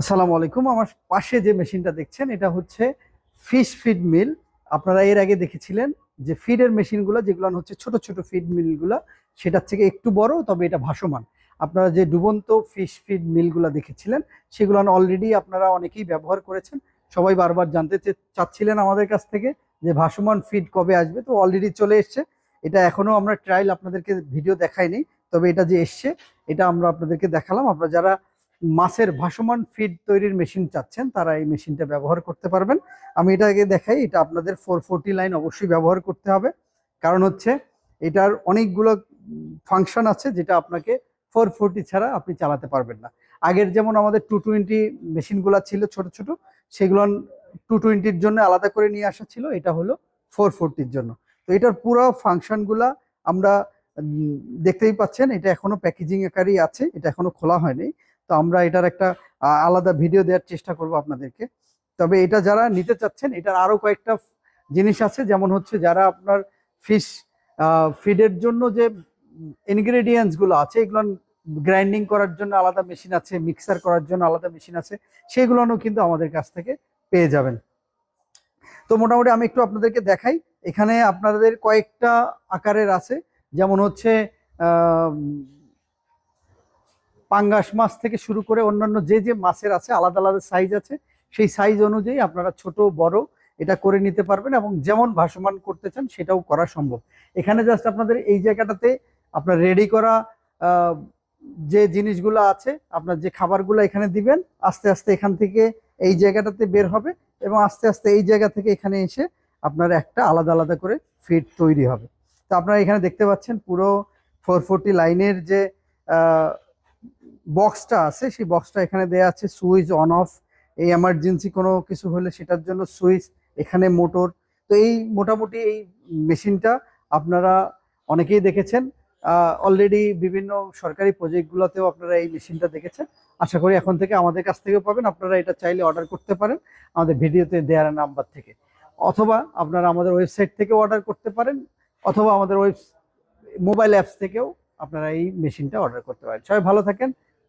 আসসালামু আলাইকুম। আমার পাশে যে মেশিনটা দেখছেন, এটা হচ্ছে ফিশ ফিড মিল আপনারা এর আগে দেখেছিলেন যে ফিডের মেশিনগুলো, যেগুলো হচ্ছে ছোট ছোট ফিড মিলগুলো সেটার থেকে একটু বড়, তবে এটা ভাসমান। আপনারা যে ডুবন্ত ফিশ ফিড মিলগুলো দেখেছিলেন, সেগুলো অলরেডি আপনারা অনেকেই ব্যবহার করেছেন। সবাই বারবার জানতে চাচ্ছিলেন আমাদের কাছ থেকে যে ভাসমান ফিড কবে আসবে, তো অলরেডি চলে এসছে। এটা এখনও আমরা ট্রায়াল আপনাদেরকে ভিডিও দেখাইনি, তবে এটা যে এসছে, এটা আমরা আপনাদেরকে দেখালাম। আপনারা যারা মাছের ভাসমান ফিড তৈরির মেশিন চাচ্ছেন, তারা এই মেশিনটা ব্যবহার করতে পারবেন। আমি এটাকে দেখাই, এটা আপনাদের ফোর ফোরটি লাইন অবশ্যই ব্যবহার করতে হবে। কারণ হচ্ছে, এটার অনেকগুলো ফাংশন আছে যেটা আপনাকে ফোর ফোরটি ছাড়া আপনি চালাতে পারবেন না। আগের যেমন আমাদের টু টোয়েন্টি মেশিনগুলো ছিল ছোট ছোট, সেগুলো টু টোয়েন্টির জন্য আলাদা করে নিয়ে আসা ছিল, এটা হলো ফোর ফোরটির জন্য। তো এটার পুরো ফাংশনগুলা আমরা দেখতেই পাচ্ছেন, এটা এখনও প্যাকেজিং আকারই আছে, এটা এখনও খোলা হয়নি। তো আমরা এটার একটা আলাদা ভিডিও দেওয়ার চেষ্টা করব আপনাদেরকে। তবে এটা যারা নিতে চাচ্ছেন, এটার আরও কয়েকটা জিনিস আছে। যেমন হচ্ছে যারা আপনার ফিশ ফিডের জন্য যে ইনগ্রেডিয়েন্টসগুলো আছে, এগুলো গ্রাইন্ডিং করার জন্য আলাদা মেশিন আছে মিক্সার করার জন্য আলাদা মেশিন আছে সেগুলোও কিন্তু আমাদের কাছ থেকে পেয়ে যাবেন। তো মোটামুটি আমি একটু আপনাদেরকে দেখাই। এখানে আপনাদের কয়েকটা আকারের আছে। যেমন হচ্ছে পাঙ্গাস মাছ থেকে শুরু করে অন্যান্য যে যে মাছের আছে, আলাদা আলাদা সাইজ আছে, সেই সাইজ অনুযায়ী আপনারা ছোট, বড় এটা করে নিতে পারবেন এবং যেমন ভাসমান করতে চান সেটাও করা সম্ভব। এখানে জাস্ট আপনাদের এই জায়গাটাতে আপনার রেডি করা যে জিনিসগুলো আছে, আপনার যে খাবারগুলো এখানে দিবেন, আস্তে আস্তে এখান থেকে এই জায়গাটাতে বের হবে এবং আস্তে আস্তে এই জায়গা থেকে এখানে এসে আপনার একটা আলাদা আলাদা করে ফিড তৈরি হবে। তো আপনারা এখানে দেখতে পাচ্ছেন পুরো ফোর ফোরটি লাইনের যে বক্সটা আছে, সেই বক্সটা এখানে দেয়া আছে সুইচ অন অফ এই এমার্জেন্সি কোনো কিছু হলে সেটার জন্য সুইচ এখানে মোটর তো এই মোটামুটি এই মেশিনটা আপনারা অনেকেই দেখেছেন অলরেডি বিভিন্ন সরকারি প্রজেক্টগুলোতেও আপনারা এই মেশিনটা দেখেছেন, আশা করি এখন থেকে আমাদের কাছ থেকেও পাবেন, আপনারা এটা চাইলে অর্ডার করতে পারেন, আমাদের ভিডিওতে দেওয়ার নাম্বার থেকে, অথবা আপনারা আমাদের ওয়েবসাইট থেকেও অর্ডার করতে পারেন, অথবা আমাদের ওয়েব মোবাইল অ্যাপস থেকেও আপনারা এই মেশিনটা অর্ডার করতে পারেন, সবাই ভালো থাকেন